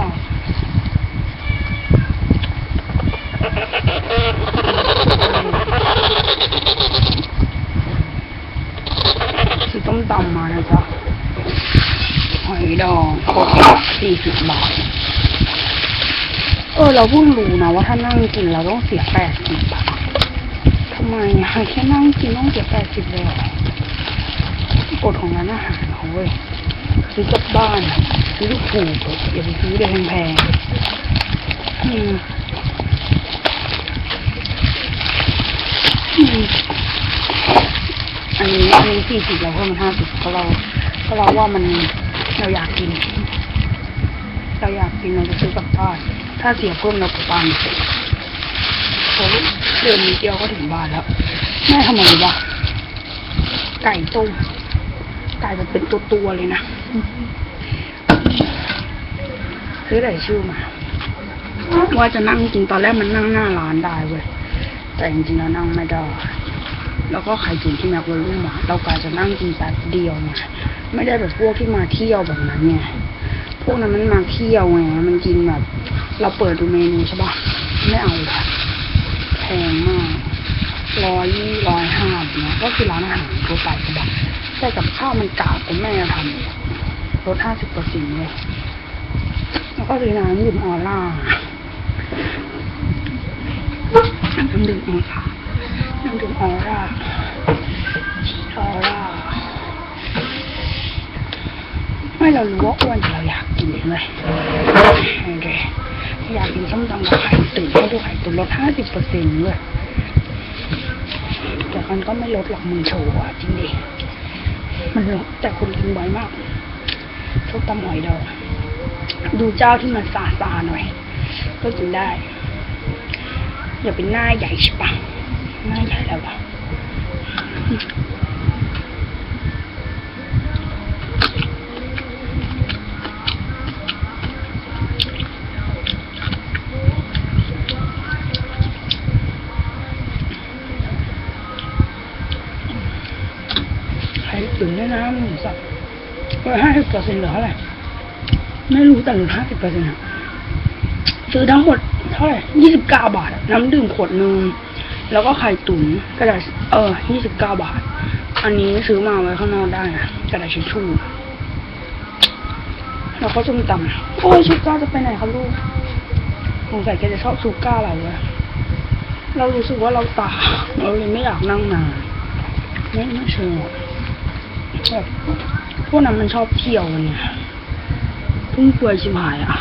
ร่อยคือต้มตำมานะจ๊ะหอยดองกดสี่สิบบาท เออ เราเพิ่งรู้นะว่าถ้านั่งกินเราต้องเสียแปดสิบบาททำไมแค่นั่งกินต้องเสียแปดสิบเลยกฎของร้านอาหารเขาเว้ย ซื้อกลับบ้าน ซื้อถูกๆอย่าไปซื้อเลยแพงๆอืมอันนี้อันนี้สี่สิบเราเพิ่มเป็นห้าสิบเพราะเราเพราะเราว่ามันเราอยากกิน เราอยากกินเราจะซื้อกลับบ้าน ถ้าเสียเพิ่มเรากลับบ้านโอ้ยเดินนิดเดียวก็ถึงบ้านแล้วแม่ทำอะไมวะไก่ต้ม ไก่มันเป็นตัวตัวๆเลยนะซื้อแต่ชื่อมา ว่าจะนั่งกินตอนแรกมันนั่งหน้าร้านได้เว้ย แต่จริงๆแล้วนั่งไม่ได้ แล้วก็ไข่ตุ๋นที่แม็กวอลลุ่มอะเรากะจะนั่งกินแป๊บเดียวไงไม่ได้แบบพวกที่มาเที่ยวแบบนั้นไง พวกนั้นมันมาเที่ยวไง มันกินแบบ เราเปิดดูเมนูใช่ปะไม่เอาค่ะแพงมาก ร้อยร้อยห้าเนี้ยก็คือร้านอาหารทั่วไปใช่ปะแต่กับข้าวมันกาบคุณแม่ทำลดห้าสิบเปอร์เซ็นต์เลยแล้วก็ซื้อน้ำดื่มออร่าน้ำดื่มออร่าน้ำดื่มออร่าออร่าไม่เรารู้ว่าอ้วนแต่เราอยากกินเลยโอเคอยากกินส้มตำกับไข่ตุ๋นให้ดูไข่ตุ๋นลดห้าสิบเปอร์เซ็นต์ด้วย มันก็ไม่ลดหรอกมึงโชว์อะจริงดิ มันลดแต่คนกินบ่อยมากทุกตำหอยดองดูเจ้าที่มันซาซาหน่อย ก็กินได้ อย่าเป็นหน้าใหญ่ใช่ปะหน้าใหญ่แล้วปะ ไข่ตุ๋นด้วยนะหมูสับร้อยห้าสิบเปอร์เซ็นต์หลือเท่าไหร่ไม่รู้แต่หลือห้าสิบเปอร์เซ็นต์อะซื้อทั้งหมดเท่าไหร่ยี่สิบเก้าบาท น้ำดื่มขวดนึงแล้วก็ไข่ตุ๋นกระดาษเออยี่สิบเก้าบาท อันนี้ซื้อมาไว้ข้างนอกได้นะกระดาษทิชชู่แล้วก็ส้มตำโอ้ยชูก้าจะไปไหนคะลูกสงสัยแกจะชอบชูก้าเราเลยเรารู้สึกว่าเราตาเราเลยไม่อยากนั่งนานไม่ไม่เชิงหรอ พวกนั้นมันชอบเที่ยวกันไงพุ่งเปลือยชิบหายอะ